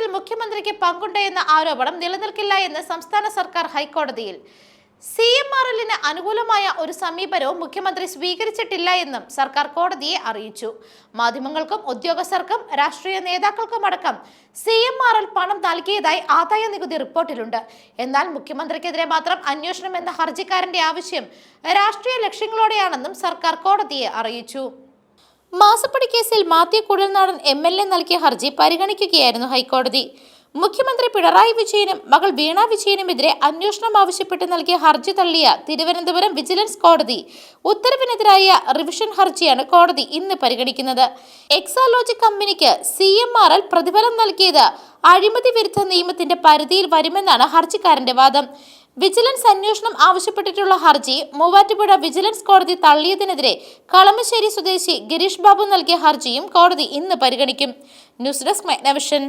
കേസിൽ മുഖ്യമന്ത്രിക്ക് പങ്കുണ്ട് എന്ന ആരോപണം നിലനിൽക്കില്ല എന്ന് സംസ്ഥാന സർക്കാർ ഹൈക്കോടതിയിൽ. സി എം ആർ എല്ലിന് അനുകൂലമായ ഒരു സമീപനവും മുഖ്യമന്ത്രി സ്വീകരിച്ചിട്ടില്ല എന്നും സർക്കാർ കോടതിയെ അറിയിച്ചു. മാധ്യമങ്ങൾക്കും ഉദ്യോഗസ്ഥർക്കും രാഷ്ട്രീയ നേതാക്കൾക്കും അടക്കം സി എം ആർ എൽ പണം നൽകിയതായി ആദായ നികുതി റിപ്പോർട്ടിലുണ്ട്. എന്നാൽ മുഖ്യമന്ത്രിക്കെതിരെ മാത്രം അന്വേഷണം എന്ന ഹർജിക്കാരന്റെ ആവശ്യം രാഷ്ട്രീയ ലക്ഷ്യങ്ങളോടെയാണെന്നും സർക്കാർ കോടതിയെ അറിയിച്ചു. മാസപ്പടി കേസിൽ Mathew Kuzhalnadan M L A നൽകിയ ഹർജി പരിഗണിക്കുകയായിരുന്നു ഹൈക്കോടതി. മുഖ്യമന്ത്രി പിണറായി വിജയനും മകൾ വീണ വിജയനുമെതിരെ അന്വേഷണം ആവശ്യപ്പെട്ട് നൽകിയ ഹർജി തള്ളിയ തിരുവനന്തപുരം വിജിലൻസ് കോടതി ഉത്തരവിനെതിരായ റിവിഷൻ ഹർജിയാണ് കോടതി ഇന്ന് പരിഗണിക്കുന്നത്. എക്സാലോജി കമ്പനിക്ക് സി എം ആർ എൽ പ്രതിഫലം നൽകിയത് അഴിമതി വിരുദ്ധ നിയമത്തിന്റെ പരിധിയിൽ വരുമെന്നാണ് ഹർജിക്കാരന്റെ വാദം. വിജിലൻസ് അന്വേഷണം ആവശ്യപ്പെട്ടിട്ടുള്ള ഹർജി മൂവാറ്റുപുഴ വിജിലൻസ് കോടതി തള്ളിയതിനെതിരെ കളമശ്ശേരി സ്വദേശി ഗിരീഷ് ബാബു നൽകിയ ഹർജിയും കോടതി ഇന്ന് പരിഗണിക്കും. News desk മൈനവിഷൻ